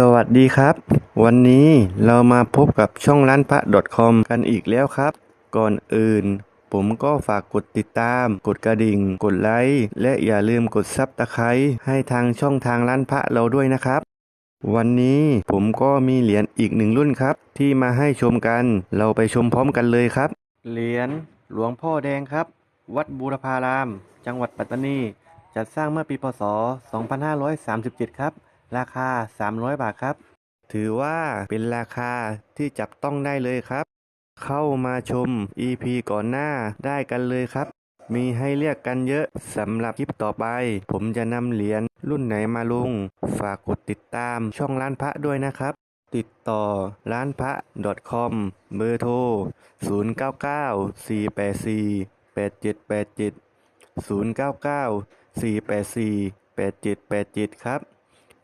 สวัสดีครับ วันนี้เรามาพบกับช่องร้านพระ .com กันอีกแล้วครับ ก่อนอื่น ผมก็ฝากกดติดตาม กดกระดิ่ง กดไลค์และอย่าลืมกดซับตะไคร้ให้ทางช่องทางร้านพระเราด้วยนะครับ วันนี้ผมก็มีเหรียญอีกหนึ่งรุ่นครับ ที่มาให้ชมกัน เราไปชมพร้อมกันเลยครับ เหรียญหลวงพ่อแดงครับ วัดบูรพาราม จังหวัดปัตตานี จัดสร้างเมื่อปีพศ 2537 ครับ ราคา 300 บาทครับ ถือว่าเป็นราคาที่จับต้องได้เลยครับ เข้ามาชม EP ก่อนหน้าได้กันเลยครับ มีให้เรียกกันเยอะสำหรับคลิปต่อไป ผมจะนำเหรียญรุ่นไหนมาลง ฝากกดติดตามช่องร้านพระด้วยนะครับ ติดต่อร้านพระ .com เบอร์โทร 0994848787 0994848787 ครับ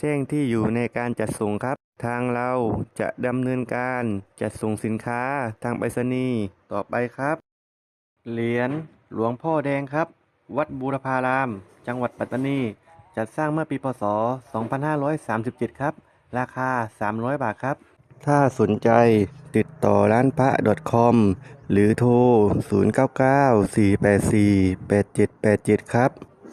แจ้งที่อยู่ในการจัดส่งครับ ทางเราจะดำเนินการจัดส่งสินค้าทางไปรษณีย์ต่อไปครับ เหรียญหลวงพ่อแดงครับ วัดบูรพาราม จังหวัดปัตตานี จัดสร้างเมื่อปีพศ 2537 ครับ ราคา 300 บาทครับ ถ้าสนใจติดต่อร้านพระ .com หรือโทร 0994848787 ครับ